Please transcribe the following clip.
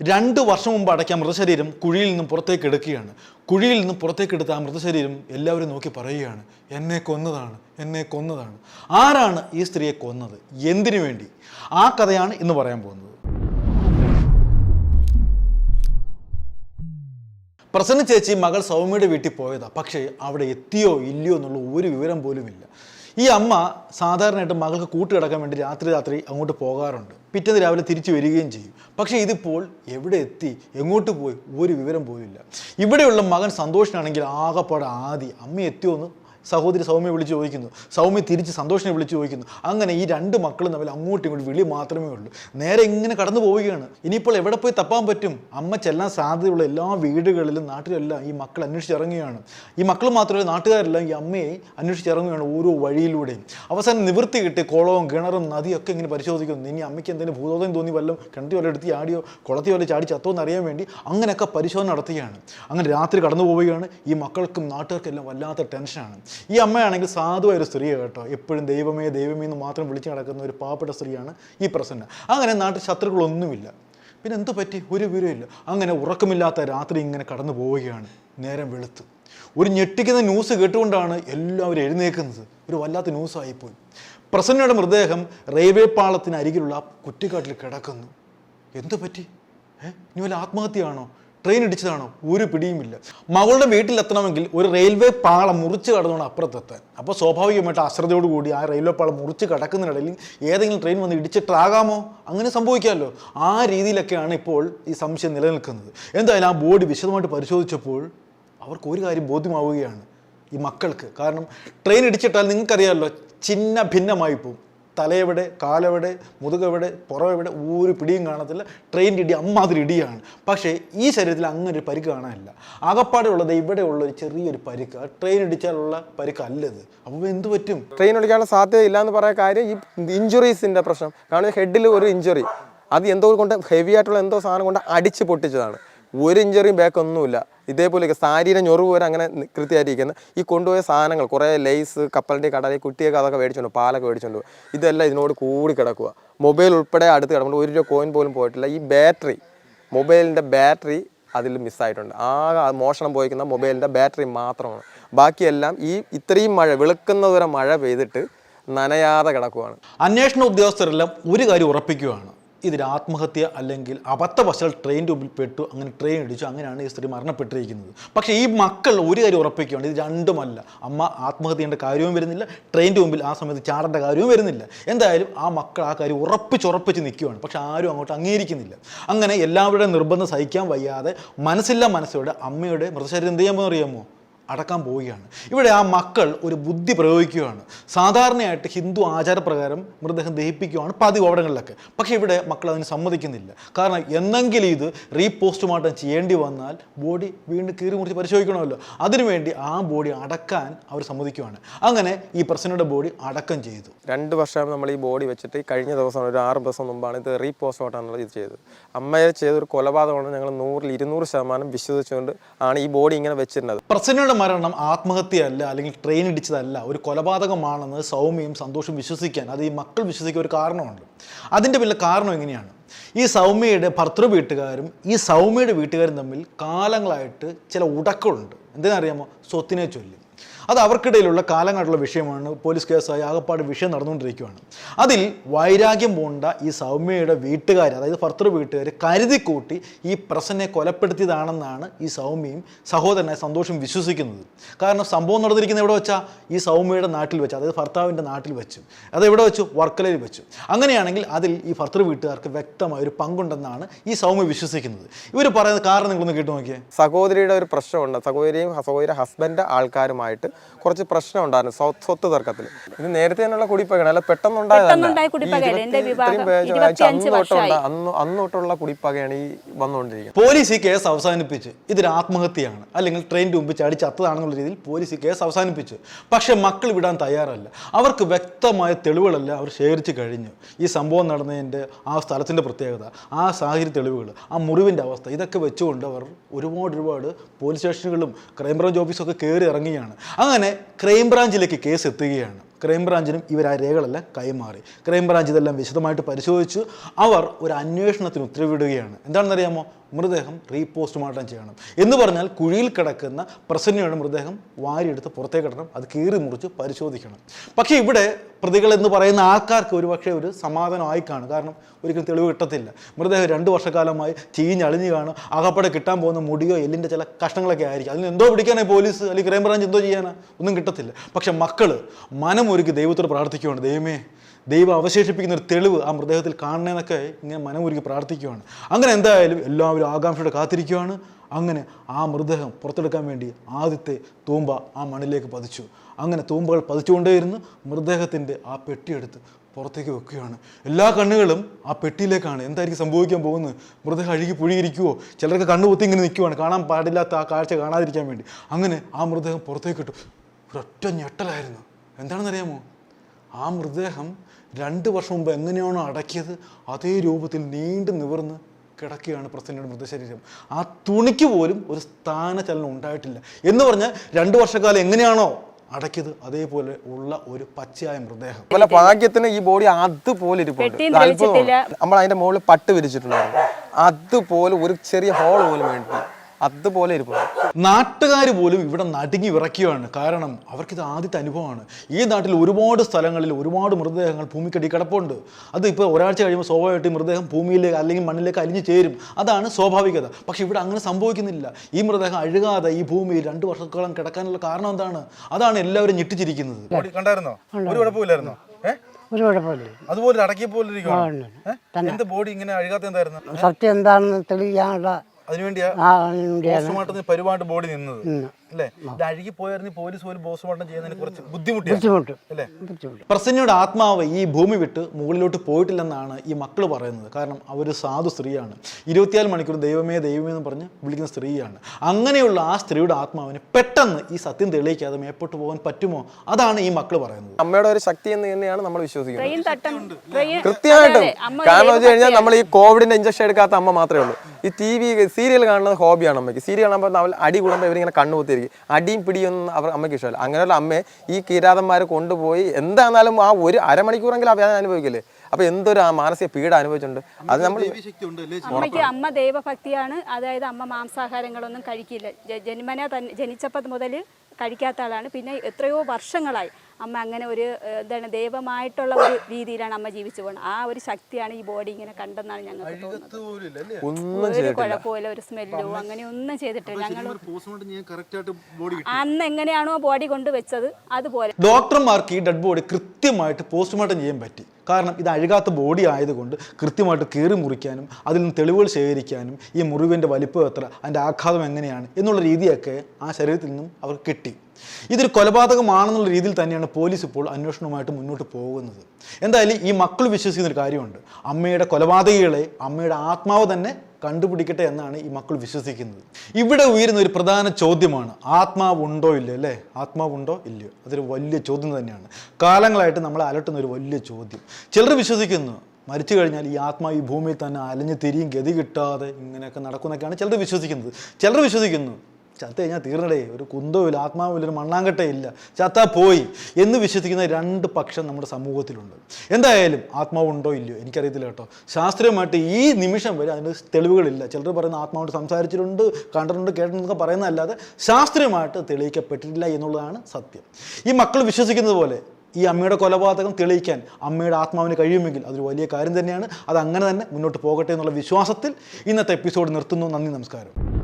രണ്ട് വർഷം മുമ്പ് അടയ്ക്കാൻ മൃതശരീരം കുഴിയിൽ നിന്നും പുറത്തേക്ക് എടുക്കുകയാണ്. കുഴിയിൽ നിന്നും പുറത്തേക്ക് എടുത്ത ആ മൃതശരീരം എല്ലാവരും നോക്കി പറയുകയാണ് എന്നെ കൊന്നതാണ് എന്നെ കൊന്നതാണ്. ആരാണ് ഈ സ്ത്രീയെ കൊന്നത്? എന്തിനു വേണ്ടി? ആ കഥയാണ് ഇന്ന് പറയാൻ പോകുന്നത്. പ്രസന്ന ചേച്ചി മകൾ സൗമ്യയുടെ വീട്ടിൽ പോയതാ. പക്ഷേ അവിടെ എത്തിയോ ഇല്ലയോ എന്നുള്ള ഒരു വിവരം പോലുമില്ല. ഈ അമ്മ സാധാരണയായിട്ട് മകൾക്ക് കൂട്ടുകിടക്കാൻ വേണ്ടി രാത്രി രാത്രി അങ്ങോട്ട് പോകാറുണ്ട്. പിറ്റേന്ന് രാവിലെ തിരിച്ചു വരികയും ചെയ്യും. പക്ഷേ ഇതിപ്പോൾ എവിടെ എത്തി എങ്ങോട്ട് പോയി ഒരു വിവരം പോലും ഇല്ല. ഇവിടെയുള്ള മകൻ സന്തോഷനാണെങ്കിൽ ആകെപ്പാടെ ആദി അമ്മ എത്തിയോ എന്ന് സഹോദരി സൗമ്യ വിളിച്ച് ചോദിക്കുന്നു. സൗമ്യ തിരിച്ച് സന്തോഷിനെ വിളിച്ച് ചോദിക്കുന്നു. അങ്ങനെ ഈ രണ്ട് മക്കളും തമ്മിൽ അങ്ങോട്ടും ഇങ്ങോട്ടും വിളി മാത്രമേ ഉള്ളൂ. നേരെ ഇങ്ങനെ കടന്നു പോവുകയാണ്. ഇനിയിപ്പോൾ എവിടെ പോയി തപ്പാൻ പറ്റും? അമ്മ ചെല്ലാൻ സാധ്യതയുള്ള എല്ലാ വീടുകളിലും നാട്ടിലെല്ലാം ഈ മക്കൾ അന്വേഷിച്ചിറങ്ങുകയാണ് ഈ മക്കൾ മാത്രമല്ല നാട്ടുകാരെല്ലാം ഈ അമ്മയെ അന്വേഷിച്ചിറങ്ങുകയാണ് ഓരോ വഴിയിലൂടെയും. അവസാനം നിവൃത്തി കിട്ടി കുളവും കിണറും നദിയൊക്കെ ഇങ്ങനെ പരിശോധിക്കുന്നു. ഇനി അമ്മയ്ക്ക് എന്തെങ്കിലും ഭൂതോദയം തോന്നി വല്ലതും കിണറ്റി വല്ല എടുത്ത് ചാടിയോ കുളത്തി വല്ല ചാടി ചത്തോ എന്ന് അറിയാൻ വേണ്ടി അങ്ങനെയൊക്കെ പരിശോധന നടത്തുകയാണ്. അങ്ങനെ രാത്രി കടന്നു പോവുകയാണ്. ഈ മക്കൾക്കും നാട്ടുകാർക്കെല്ലാം വല്ലാത്ത ടെൻഷനാണ്. ഈ അമ്മയാണെങ്കിൽ സാധുവായ ഒരു സ്ത്രീയാണ് കേട്ടോ. എപ്പോഴും ദൈവമേ ദൈവമേ എന്ന് മാത്രം വിളിച്ചു നടക്കുന്ന ഒരു പാവപ്പെട്ട സ്ത്രീയാണ് ഈ പ്രസന്ന. അങ്ങനെ നാട്ടിൽ ശത്രുക്കളൊന്നുമില്ല. പിന്നെ എന്ത് പറ്റി? ഒരു വിവരമില്ല അങ്ങനെ ഉറക്കമില്ലാത്ത രാത്രി ഇങ്ങനെ കടന്നു പോവുകയാണ്. നേരം വെളുത്ത്. ഒരു ഞെട്ടിക്കുന്ന ന്യൂസ് കേട്ടുകൊണ്ടാണ് എല്ലാവരും എഴുന്നേക്കുന്നത് ഒരു വല്ലാത്ത ന്യൂസായിപ്പോയി. പ്രസന്നയുടെ മൃതദേഹം റെയിൽവേ പാളത്തിന് അരികിലുള്ള കുറ്റിക്കാട്ടിൽ കിടക്കുന്നു. എന്തു പറ്റി? ഏഹ് ഇനി വല്ല ആത്മഹത്യയാണോ? ട്രെയിൻ ഇടിച്ചതാണോ? ഒരു പിടിയുമില്ല. മകളുടെ വീട്ടിലെത്തണമെങ്കിൽ ഒരു റെയിൽവേ പാളം മുറിച്ച് കടന്നുകൊണ്ട് അപ്പുറത്തെത്താൻ. അപ്പോൾ സ്വാഭാവികമായിട്ട് അശ്രദ്ധയോടുകൂടി ആ റെയിൽവേ പാളം മുറിച്ച് കടക്കുന്നതിനിടയിൽ ഏതെങ്കിലും ട്രെയിൻ വന്ന് ഇടിച്ചിട്ടാകാമോ? അങ്ങനെ സംഭവിക്കാമല്ലോ. ആ രീതിയിലൊക്കെയാണ് ഇപ്പോൾ ഈ സംശയം നിലനിൽക്കുന്നത്. എന്തായാലും ആ ബോർഡ് വിശദമായിട്ട് പരിശോധിച്ചപ്പോൾ അവർക്ക് ഒരു കാര്യം ബോധ്യമാവുകയാണ് ഈ മക്കൾക്ക്. കാരണം ട്രെയിൻ ഇടിച്ചിട്ടാൽ നിങ്ങൾക്കറിയാമല്ലോ ചിന്ന ഭിന്നമായി പോകും തലയെവിടെ കാലെവിടെ മുതുകെവിടെ പുറമെവിടെ ഒരു പിടിയും കാണത്തില്ല. ട്രെയിന്റെ ഇടി അമ്മാതിരി ഇടിയാണ്. പക്ഷേ ഈ ശരീരത്തിൽ അങ്ങനെ ഒരു പരിക്ക് കാണാനില്ല. ആകപ്പാടെ ഉള്ളത് ഇവിടെ ഉള്ള ഒരു ചെറിയൊരു പരിക്ക്. ട്രെയിൻ ഇടിച്ചാലുള്ള പരിക്ക് അല്ലത് അപ്പോൾ എന്ത് പറ്റും? ട്രെയിൻ ഒടിക്കാനുള്ള സാധ്യത ഇല്ല എന്ന് പറയാൻ കാര്യം ഈ ഇഞ്ചുറീസിന്റെ പ്രശ്നം. കാരണം ഹെഡിൽ ഒരു ഇഞ്ചുറി അത് എന്തോ കൊണ്ട് ഹെവി ആയിട്ടുള്ള എന്തോ സാധനം കൊണ്ട് അടിച്ച് പൊട്ടിച്ചതാണ്. ഒരു ഇഞ്ചുറിയും ബാക്ക് ഒന്നുമില്ല. ഇതേപോലെ സാരിയുടെ ഞൊറിവ് വരെ അങ്ങനെ കൃത്യമായിരിക്കുന്നത് ഈ കൊണ്ടുപോയ സാധനങ്ങൾ കുറേ ലേസ് കപ്പലിന്റെ കടല കുട്ടിയൊക്കെ അതൊക്കെ മേടിച്ചുകൊണ്ട് പാലൊക്കെ മേടിച്ചുകൊണ്ട് ഇതെല്ലാം ഇതിനോട് കൂടി കിടക്കുക മൊബൈൽ ഉൾപ്പെടെ അടുത്ത് കിടക്കുമ്പോൾ ഒരു രൂപ കോയിൻ പോലും പോയിട്ടില്ല. ഈ ബാറ്ററി മൊബൈലിന്റെ ബാറ്ററി അതിൽ മിസ്സായിട്ടുണ്ട്. ആകെ മോഷണം പോയിക്കുന്ന മൊബൈലിന്റെ ബാറ്ററി മാത്രമാണ്. ബാക്കിയെല്ലാം ഈ ഇത്രയും മഴ വെളുക്കുന്നതുവരെ മഴ പെയ്തിട്ട് നനയാതെ കിടക്കുവാണ്. അന്വേഷണ ഉദ്യോഗസ്ഥരെല്ലാം ഒരു കാര്യം ഉറപ്പിക്കുകയാണ് ഇതിൽ ആത്മഹത്യ അല്ലെങ്കിൽ അബദ്ധവശാൽ ട്രെയിനിന്റെ മുമ്പിൽ പെട്ടു അങ്ങനെ ട്രെയിൻ ഇടിച്ചു അങ്ങനെയാണ് ഈ സ്ത്രീ മരണപ്പെട്ടിരിക്കുന്നത്. പക്ഷേ ഈ മക്കൾ ഒരു കാര്യം ഉറപ്പിക്കുകയാണ് ഇത് രണ്ടുമല്ല. അമ്മ ആത്മഹത്യ ചെയ്യേണ്ട കാര്യവും വരുന്നില്ല ട്രെയിനിന്റെ മുമ്പിൽ ആ സമയത്ത് ചാടേണ്ട കാര്യവും വരുന്നില്ല. എന്തായാലും ആ മക്കൾ ആ കാര്യം ഉറപ്പിച്ചുറപ്പിച്ച് നിൽക്കുകയാണ്. പക്ഷെ ആരും അങ്ങോട്ട് അംഗീകരിക്കുന്നില്ല. അങ്ങനെ എല്ലാവരുടെയും നിർബന്ധം സഹിക്കാൻ വയ്യാതെ മനസ്സില്ല മനസ്സോടെ അമ്മയുടെ മൃതശരീരം എന്ത് ചെയ്യാമെന്ന് അറിയാമോ? അടക്കാൻ പോവുകയാണ്. ഇവിടെ ആ മക്കൾ ഒരു ബുദ്ധി പ്രയോഗിക്കുകയാണ്. സാധാരണയായിട്ട് ഹിന്ദു ആചാരപ്രകാരം മൃതദേഹം ദഹിപ്പിക്കുകയാണ് പതിവ് അവിടങ്ങളിലൊക്കെ പക്ഷേ ഇവിടെ മക്കൾ അതിന് സമ്മതിക്കുന്നില്ല. കാരണം എന്നെങ്കിലും ഇത് റീപോസ്റ്റ്മോർട്ടം ചെയ്യേണ്ടി വന്നാൽ ബോഡി വീണ്ടും കീറി മുറിച്ച് പരിശോധിക്കണമല്ലോ. അതിനുവേണ്ടി ആ ബോഡി അടക്കാൻ അവർ സമ്മതിക്കുകയാണ് അങ്ങനെ ഈ പ്രസന്നയുടെ ബോഡി അടക്കം ചെയ്തു. രണ്ട് വർഷം നമ്മൾ ഈ ബോഡി വെച്ചിട്ട് കഴിഞ്ഞ ദിവസം ഒരു ആറ് ദിവസം മുമ്പാണ് ഇത് റീപോസ്റ്റ്മോർട്ടം എന്നുള്ളത് ഇത് ചെയ്തത്. അമ്മയെ ചെയ്തൊരു കൊലപാതകമാണ് ഞങ്ങൾ നൂറിൽ ഇരുന്നൂറ് ശതമാനം വിശ്വസിച്ചുകൊണ്ട് ആണ് ഈ ബോഡി ഇങ്ങനെ വെച്ചിരുന്നത്. പ്രസന്നയുടെ മരണം ആത്മഹത്യയല്ല അല്ലെങ്കിൽ ട്രെയിൻ ഇടിച്ചതല്ല ഒരു കൊലപാതകമാണെന്ന് സൗമ്യയും സന്തോഷം വിശ്വസിക്കാൻ അത് ഈ മക്കൾ വിശ്വസിക്കാൻ ഒരു കാരണമുണ്ട്. അതിന്റെ പിന്നെ കാരണം എങ്ങനെയാണ്? ഈ സൗമ്യയുടെ ഭർത്തൃ വീട്ടുകാരും ഈ സൗമ്യയുടെ വീട്ടുകാരും തമ്മിൽ കാലങ്ങളായിട്ട് ചില ഉടക്കമുണ്ട് എന്തിനറിയാമോ സ്വത്തിനെ ചൊല്ലി. അത് അവർക്കിടയിലുള്ള കാലങ്ങളായിട്ടുള്ള വിഷയമാണ്. പോലീസ് കേസായി ആകപ്പാട് വിഷയം നടന്നുകൊണ്ടിരിക്കുകയാണ്. അതിൽ വൈരാഗ്യം പോണ്ട ഈ സൗമ്യയുടെ വീട്ടുകാർ അതായത് ഭർത്തൃ വീട്ടുകാർ കരുതിക്കൂട്ടി ഈ പ്രസന്നെ കൊലപ്പെടുത്തിയതാണെന്നാണ് ഈ സൗമ്യയും സഹോദരനായ സന്തോഷം വിശ്വസിക്കുന്നത്. കാരണം സംഭവം നടന്നിരിക്കുന്നത് എവിടെ വെച്ചാൽ ഈ സൗമ്യയുടെ നാട്ടിൽ വെച്ച് അതായത് ഭർത്താവിന്റെ നാട്ടിൽ വെച്ച്. അത് എവിടെ വെച്ചു? വർക്കലയിൽ വെച്ചു. അങ്ങനെയാണെങ്കിൽ അതിൽ ഈ ഭർത്തൃ വീട്ടുകാർക്ക് വ്യക്തമായ ഒരു പങ്കുണ്ടെന്നാണ് ഈ സൗമ്യ വിശ്വസിക്കുന്നത്. ഇവർ പറയുന്ന കാരണം നിങ്ങളൊന്ന് കേട്ടു നോക്കിയേ. സഹോദരിയുടെ ഒരു പ്രശ്നമുണ്ട്. സഹോദരിയും സഹോദരി ഹസ്ബൻഡ് ആൾക്കാരുമായിട്ട് കുറച്ച് പ്രശ്നം ഉണ്ടായിരുന്നു സ്വ- സ്വത്ത് തർക്കത്തിൽ. ഇത് നേരത്തെ തന്നെയുള്ള കുടിപ്പകയാണ്. അല്ല പെട്ടെന്നുണ്ടായതല്ല അന്ന് അന്ന് തൊട്ടുള്ള കുടിപ്പകയാണ് ഈ വന്നുകൊണ്ടിരിക്കുന്നത്. പോലീസ് ഈ കേസ് അവസാനിപ്പിച്ച് ഇതൊരു ആത്മഹത്യയാണ്. അല്ലെങ്കിൽ ട്രെയിൻ മുമ്പ് ചാടി ചത്തതാണെന്നുള്ള രീതിയിൽ പോലീസ് ഈ കേസ് അവസാനിപ്പിച്ചു. പക്ഷെ മക്കൾ വിടാൻ തയ്യാറല്ല. അവർക്ക് വ്യക്തമായ തെളിവുകളല്ല അവർ ശേഖരിച്ച് കഴിഞ്ഞു. ഈ സംഭവം നടന്നതിന്റെ ആ സ്ഥലത്തിന്റെ പ്രത്യേകത ആ സാഹചര്യ തെളിവുകൾ ആ മുറിവിന്റെ അവസ്ഥ ഇതൊക്കെ വെച്ചുകൊണ്ട് അവർ ഒരുപാട് ഒരുപാട് പോലീസ് സ്റ്റേഷനുകളും ക്രൈംബ്രാഞ്ച് ഓഫീസൊക്കെ കയറി ഇറങ്ങുകയാണ്. അങ്ങനെ ക്രൈംബ്രാഞ്ചിലേക്ക് കേസ് എത്തുകയാണ്. ക്രൈംബ്രാഞ്ചിനും ഇവർ ആ രേഖകളെല്ലാം കൈമാറി. ക്രൈംബ്രാഞ്ച് ഇതെല്ലാം വിശദമായിട്ട് പരിശോധിച്ചു അവർ ഒരു അന്വേഷണത്തിന് ഉത്തരവിടുകയാണ്. എന്താണെന്നറിയാമോ? മൃതദേഹം റീപോസ്റ്റ്മോർട്ടം ചെയ്യണം. എന്ന് പറഞ്ഞാൽ കുഴിയിൽ കിടക്കുന്ന പ്രസന്നയുടെ മൃതദേഹം വാരിയെടുത്ത് പുറത്തേക്ക് ഇടണം. അത് കീറി മുറിച്ച് പരിശോധിക്കണം. പക്ഷേ ഇവിടെ പ്രതികൾ എന്ന് പറയുന്ന ആൾക്കാർക്ക് ഒരു പക്ഷേ ഒരു സമാധാനമായി കാണും. കാരണം ഒരിക്കലും തെളിവ് കിട്ടത്തില്ല. മൃതദേഹം രണ്ട് വർഷക്കാലമായി ചീഞ്ഞളിഞ്ഞ് കാണും. അകപ്പടെ കിട്ടാൻ പോകുന്ന മുടിയോ എല്ലിന്റെ ചില കഷ്ണങ്ങളൊക്കെ ആയിരിക്കും. അതിന് എന്തോ പിടിക്കാനായി പോലീസ് അല്ലെങ്കിൽ ക്രൈംബ്രാഞ്ച് എന്തോ ചെയ്യാനാ? ഒന്നും കിട്ടത്തില്ല. പക്ഷെ മക്കൾ മനമൊരുക്കി ദൈവത്തോട് പ്രാർത്ഥിക്കുകയാണ് ദൈവമേ ദൈവം അവശേഷിപ്പിക്കുന്ന ഒരു തെളിവ് ആ മൃതദേഹത്തിൽ കാണണമെന്നൊക്കെ ഇങ്ങനെ മനമൊരുക്കി പ്രാർത്ഥിക്കുകയാണ് അങ്ങനെ എന്തായാലും എല്ലാവരും ആകാംക്ഷയോടെ കാത്തിരിക്കുകയാണ് അങ്ങനെ ആ മൃതദേഹം പുറത്തെടുക്കാൻ വേണ്ടി ആദ്യത്തെ തൂമ്പ ആ മണ്ണിലേക്ക് പതിച്ചു. അങ്ങനെ തൂമ്പകൾ പതിച്ചുകൊണ്ടേയിരുന്ന് മൃതദേഹത്തിന്റെ ആ പെട്ടിയെടുത്ത് പുറത്തേക്ക് വെക്കുകയാണ്. എല്ലാ കണ്ണുകളും ആ പെട്ടിയിലേക്കാണ്. എന്തായിരിക്കും സംഭവിക്കാൻ പോകുന്നത്? മൃതദേഹം അഴുകി പുഴിയിരിക്കുവോ ചിലർക്ക് കണ്ണു കണ്ണുപൊത്തി ഇങ്ങനെ നിൽക്കുവാണ്. കാണാൻ പാടില്ലാത്ത ആ കാഴ്ച കാണാതിരിക്കാൻ വേണ്ടി. അങ്ങനെ ആ മൃതദേഹം പുറത്തേക്ക് ഇട്ടു. ഒരൊറ്റ ഞെട്ടലായിരുന്നു. എന്താണെന്നറിയാമോ? ആ മൃതദേഹം രണ്ട് വർഷം മുമ്പ് എങ്ങനെയാണോ അടക്കിയത് അതേ രൂപത്തിൽ നീണ്ടു നിവർന്ന് കിടക്കുകയാണ് പ്രസന്നയുടെ മൃതശരീരം. ആ തുണിക്ക് പോലും ഒരു സ്ഥാനചലനം ഉണ്ടായിട്ടില്ല. എന്ന് പറഞ്ഞാൽ രണ്ട് വർഷക്കാലം എങ്ങനെയാണോ അടക്കിയത് അതേപോലെ ഉള്ള ഒരു പച്ചയായ മൃതദേഹം. പല ഭാഗ്യത്തിന് ഈ ബോഡി അതുപോലെ. നമ്മൾ അതിന്റെ മുകളിൽ പട്ട് വിരിച്ചിട്ടുണ്ടായിരുന്നു. അതുപോലെ ഒരു ചെറിയ ഹോൾ പോലും വേണ്ടി. അതുപോലെ ഇരിപ്പുണ്ട്. നാട്ടുകാർ പോലും ഇവിടെ നടുങ്ങി വിറയ്ക്കുകയാണ്. കാരണം അവർക്കിത് ആദ്യത്തെ അനുഭവമാണ്. ഈ നാട്ടിൽ ഒരുപാട് സ്ഥലങ്ങളിൽ ഒരുപാട് മൃതദേഹങ്ങൾ ഭൂമിക്കടി കിടപ്പുണ്ട്. അത് ഇപ്പോൾ ഒരാഴ്ച കഴിയുമ്പോൾ സ്വാഭാവികമായിട്ട് മൃതദേഹം ഭൂമിയിലേക്ക് അല്ലെങ്കിൽ മണ്ണിലേക്ക് അലിഞ്ഞു ചേരും. അതാണ് സ്വാഭാവികത. പക്ഷെ ഇവിടെ അങ്ങനെ സംഭവിക്കുന്നില്ല. ഈ മൃതദേഹം അഴുകാതെ ഈ ഭൂമിയിൽ രണ്ട് വർഷത്തോളം കിടക്കാനുള്ള കാരണം എന്താണ്? അതാണ് എല്ലാവരും ഞെട്ടിച്ചിരിക്കുന്നത്. കണ്ടായിരുന്നോ? ഒരു കുഴപ്പമില്ലായിരുന്നോ? ഒരു കുഴപ്പമില്ല. അതുപോലെ അടക്കിയ പോലെ. എന്ത് ബോഡി ഇങ്ങനെ അഴുകാത്ത എന്തായിരുന്നു? സത്യം എന്താണെന്ന് ആ അതിനുവേണ്ടിയാണ്. പരിപാടി ബോഡി നിന്നത്. അല്ലേ? ഇത് അഴുകി പോയായിരുന്നു പോലീസ് പോലും പോസ്റ്റ്മോർട്ടം ചെയ്യുന്നതിന് കുറച്ച് ബുദ്ധിമുട്ട്. അല്ലേ? പ്രസന്നയുടെ ആത്മാവ് ഈ ഭൂമി വിട്ട് മുകളിലോട്ട് പോയിട്ടില്ലെന്നാണ് ഈ മക്കൾ പറയുന്നത്. കാരണം അവർ സാധു സ്ത്രീയാണ്. ഇരുപത്തിനാല് മണിക്കൂർ ദൈവമേ ദൈവമേ എന്ന് പറഞ്ഞ് വിളിക്കുന്ന സ്ത്രീയാണ്. അങ്ങനെയുള്ള ആ സ്ത്രീയുടെ ആത്മാവിന് പെട്ടെന്ന് ഈ സത്യം തെളിയിക്കാതെ മേപ്പോട്ട് പോകാൻ പറ്റുമോ? അതാണ് ഈ മക്കൾ പറയുന്നത്. അമ്മയുടെ ഒരു ശക്തി എന്ന് തന്നെയാണ് നമ്മൾ വിശ്വസിക്കുന്നത്. കൃത്യമായിട്ടും കാരണം വെച്ച് കഴിഞ്ഞാൽ നമ്മൾ ഈ കോവിഡിന്റെ ഇഞ്ചക്ഷൻ എടുക്കാത്ത അമ്മ മാത്രമേ ഉള്ളൂ. ഈ ടി വി സീരിയൽ കാണുന്നത് ഹോബിയാണ് അമ്മയ്ക്ക്. സീരിയൽ കാണുമ്പോൾ അടി കൂടുമ്പോൾ ഇവരിങ്ങനെ കണ്ണുകുത്തിയിരിക്കും അടിയും പിടിയൊന്നും അവർ അമ്മയ്ക്ക് ഇഷ്ടമല്ല. അങ്ങനെയുള്ള അമ്മയെ ഈ കിരാതന്മാർ കൊണ്ടുപോയി എന്താണെന്നാലും ആ ഒരു അരമണിക്കൂറെങ്കിലും അവ അനുഭവിക്കില്ലേ? അപ്പൊ എന്തൊരു ആ മാനസിക പീഡ അനുഭവിച്ചിട്ടുണ്ട്. അത് നമ്മൾ ശക്തി ഉണ്ട് അമ്മയ്ക്ക് അമ്മ ദൈവഭക്തിയാണ്. അതായത് അമ്മ മാംസാഹാരങ്ങളൊന്നും കഴിക്കില്ല. ജന്മന തന്നെ ജനിച്ചപ്പോൾ മുതൽ കഴിക്കാത്ത ആളാണ്. പിന്നെ എത്രയോ വർഷങ്ങളായി. അമ്മ അങ്ങനെ ഒരു ഇതാണ് എന്താണ് ദൈവമായിട്ടുള്ള ഒരു രീതിയിലാണ് അമ്മ ജീവിച്ചു പോകുന്നത് ആ ഒരു ശക്തിയാണ് ഈ ബോഡി ഇങ്ങനെ കണ്ടെന്നാണ് ഞങ്ങൾക്ക് തോന്നുന്നത്. ഒന്നും ഒരു കുഴപ്പമില്ല ഒരു സ്മെല്ലോ അങ്ങനെ ഒന്നും ചെയ്തിട്ടില്ല. ഞങ്ങൾ പോസ്റ്റ്മോർട്ടം ചെയ്യാൻ കറക്റ്റ് ആയിട്ട് ബോഡി അന്ന് എങ്ങനെയാണോ ബോഡി കൊണ്ട് വെച്ചത് അതുപോലെ. ഡോക്ടർമാർക്ക് ഈ ഡെഡ് ബോഡി കൃത്യമായിട്ട് പോസ്റ്റ്മോർട്ടം ചെയ്യാൻ പറ്റി. കാരണം ഇത് അഴുകാത്ത ബോഡി ആയതുകൊണ്ട് കൃത്യമായിട്ട് കീറി മുറിക്കാനും അതിൽ നിന്ന് തെളിവുകൾ ശേഖരിക്കാനും ഈ മുറിവിന്റെ വലിപ്പം എത്ര അതിന്റെ ആഘാതം എങ്ങനെയാണ് എന്നുള്ള രീതിയൊക്കെ ആ ശരീരത്തിൽ നിന്നും അവർക്ക് കിട്ടി. ഇതൊരു കൊലപാതകമാണെന്നുള്ള രീതിയിൽ തന്നെയാണ് പോലീസ് ഇപ്പോൾ അന്വേഷണവുമായിട്ട് മുന്നോട്ട് പോകുന്നത്. എന്തായാലും ഈ മക്കൾ വിശ്വസിക്കുന്ന ഒരു കാര്യമുണ്ട്. അമ്മയുടെ കൊലപാതകികളെ അമ്മയുടെ ആത്മാവ് തന്നെ കണ്ടുപിടിക്കട്ടെ എന്നാണ് ഈ മക്കൾ വിശ്വസിക്കുന്നത്. ഇവിടെ ഉയരുന്ന ഒരു പ്രധാന ചോദ്യമാണ് ആത്മാവ് ഉണ്ടോ ഇല്ലയോ അല്ലേ? ആത്മാവുണ്ടോ ഇല്ലയോ? അതൊരു വലിയ ചോദ്യം തന്നെയാണ്. കാലങ്ങളായിട്ട് നമ്മളെ അലട്ടുന്ന ഒരു വലിയ ചോദ്യം. ചിലർ വിശ്വസിക്കുന്നു മരിച്ചു കഴിഞ്ഞാൽ ഈ ആത്മാവ് ഈ ഭൂമിയിൽ തന്നെ അലഞ്ഞ് തിരിയും ഗതി കിട്ടാതെ ഇങ്ങനെയൊക്കെ നടക്കുന്നൊക്കെയാണ് ചിലർ വിശ്വസിക്കുന്നത്. ചിലർ വിശ്വസിക്കുന്നു ചത്ത കഴിഞ്ഞാൽ തീർന്നടേ. ഒരു കുന്തവും ഇല്ല ആത്മാവില്ല ഒരു മണ്ണാങ്കട്ടേ ഇല്ല. ചത്താ പോയി എന്ന് വിശ്വസിക്കുന്ന രണ്ട് പക്ഷം നമ്മുടെ സമൂഹത്തിലുണ്ട്. എന്തായാലും ആത്മാവുണ്ടോ ഇല്ലയോ? എനിക്കറിയത്തില്ല കേട്ടോ. ശാസ്ത്രീയമായിട്ട് ഈ നിമിഷം വരെ അതിന് തെളിവുകളില്ല. ചിലർ പറയുന്ന ആത്മാവോട് സംസാരിച്ചിട്ടുണ്ട് കണ്ടിട്ടുണ്ട് കേട്ടിട്ടുണ്ടെന്നൊക്കെ പറയുന്നതല്ലാതെ ശാസ്ത്രീയമായിട്ട് തെളിയിക്കപ്പെട്ടിട്ടില്ല എന്നുള്ളതാണ് സത്യം. ഈ മക്കൾ വിശ്വസിക്കുന്നത് പോലെ ഈ അമ്മയുടെ കൊലപാതകം തെളിയിക്കാൻ അമ്മയുടെ ആത്മാവിന് കഴിയുമെങ്കിൽ അതൊരു വലിയ കാര്യം തന്നെയാണ്. അത് അങ്ങനെ തന്നെ മുന്നോട്ട് പോകട്ടെ എന്നുള്ള വിശ്വാസത്തിൽ ഇന്നത്തെ എപ്പിസോഡ് നിർത്തുന്നു. നന്ദി നമസ്കാരം.